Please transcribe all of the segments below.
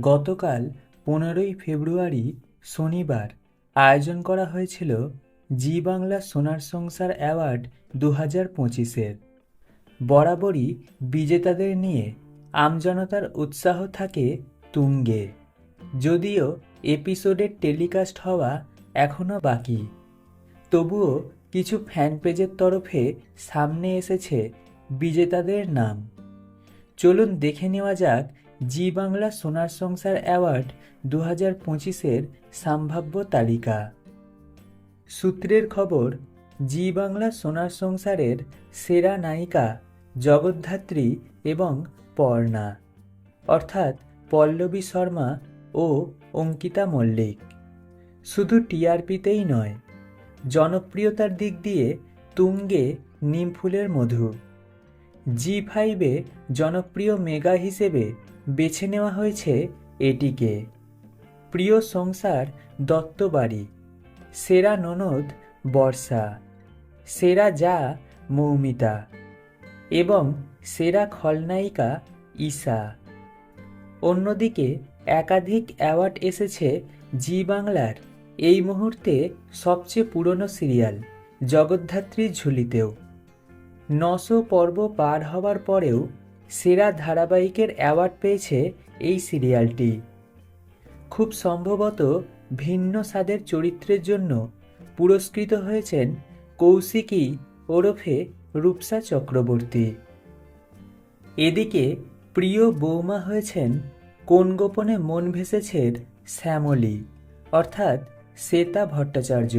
গতকাল পনেরোই ফেব্রুয়ারি শনিবার আয়োজন করা হয়েছিল জি বাংলা সোনার সংসার অ্যাওয়ার্ড দু হাজার পঁচিশের। বরাবরই বিজেতাদের নিয়ে আমজনতার উৎসাহ থাকে তুঙ্গে। যদিও এপিসোডের টেলিকাস্ট হওয়া এখনও বাকি। তবুও কিছু ফ্যান পেজের তরফে সামনে এসেছে বিজেতাদের নাম। চলুন দেখে নেওয়া যাক জি বাংলা সোনার সংসার অ্যাওয়ার্ড দু হাজার পঁচিশের সম্ভাব্য তালিকা। সূত্রের খবর, জি বাংলা সোনার সংসারের সেরা নায়িকা জগদ্ধাত্রী এবং পর্ণা, অর্থাৎ পল্লবী শর্মা ও অঙ্কিতা মল্লিক। শুধু টিআরপিতেই নয়, জনপ্রিয়তার দিক দিয়ে তুঙ্গে নিমফুলের মধু। জি ফাইভে জনপ্রিয় মেগা হিসেবে বেছে নেওয়া হয়েছে এটিকে। প্রিয় সংসার দত্তবাড়ি সেরা ননদ বর্ষা। সেরা যা মৌমিতা। এবং সেরা খলনায়িকা ঈশা। অন্যদিকে একাধিক অ্যাওয়ার্ড এসেছে জি বাংলার। এই মুহূর্তে সবচেয়ে পুরনো সিরিয়াল, জগদ্ধাত্রীর ঝুলিতেও। নশো পর্ব পার হওয়ার পরেও সেরা ধারাবাহিকের অ্যাওয়ার্ড পেয়েছে এই সিরিয়ালটি। খুব সম্ভবত ভিন্ন স্বাদের চরিত্রের জন্য পুরস্কৃত হয়েছেন কৌশিকী ওরফে রূপসা চক্রবর্তী। এদিকে প্রিয় বৌমা হয়েছেন কোন গোপনে মন ভেসেছের শ্যামলী, অর্থাৎ শ্বেতা ভট্টাচার্য।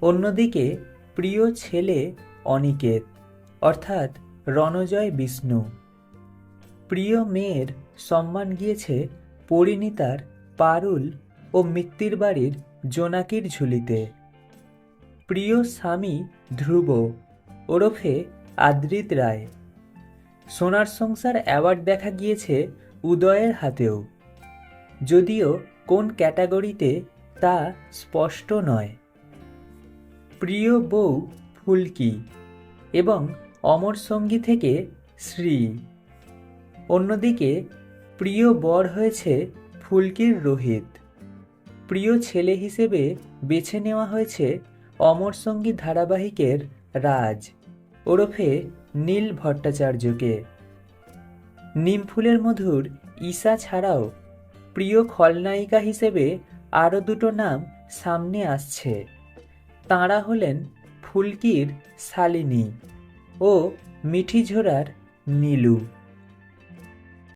অন্যদিকে প্রিয় ছেলে অনিকেত, অর্থাৎ রণজয় বিষ্ণু। প্রিয় মেয়ের সম্মান গিয়েছে পরিণীতার পারুল ও মিত্তির বাড়ির জোনাকির ঝুলিতে। প্রিয় স্বামী ধ্রুব, ওরফে আদ্রিত রায়। সোনার সংসার অ্যাওয়ার্ড দেখা গিয়েছে উদয়ের হাতেও। যদিও কোন ক্যাটাগরিতে তা স্পষ্ট নয়। প্রিয় বউ ফুলকি এবং অমর সঙ্গী থেকে শ্রী। অন্যদিকে, প্রিয় বর হয়েছে ফুলকির রোহিত। প্রিয় ছেলে হিসেবে বেছে নেওয়া হয়েছে অমর সঙ্গী ধারাবাহিকের রাজ, ওরফে নীল ভট্টাচার্যকে। নিমফুলের মধুর ঈশা ছাড়াও প্রিয় খলনায়িকা হিসেবে আরও দুটো নাম সামনে আসছে। তাঁরা হলেন ফুলকির শালিনী। ও মিঠিঝোড়ার নীলু।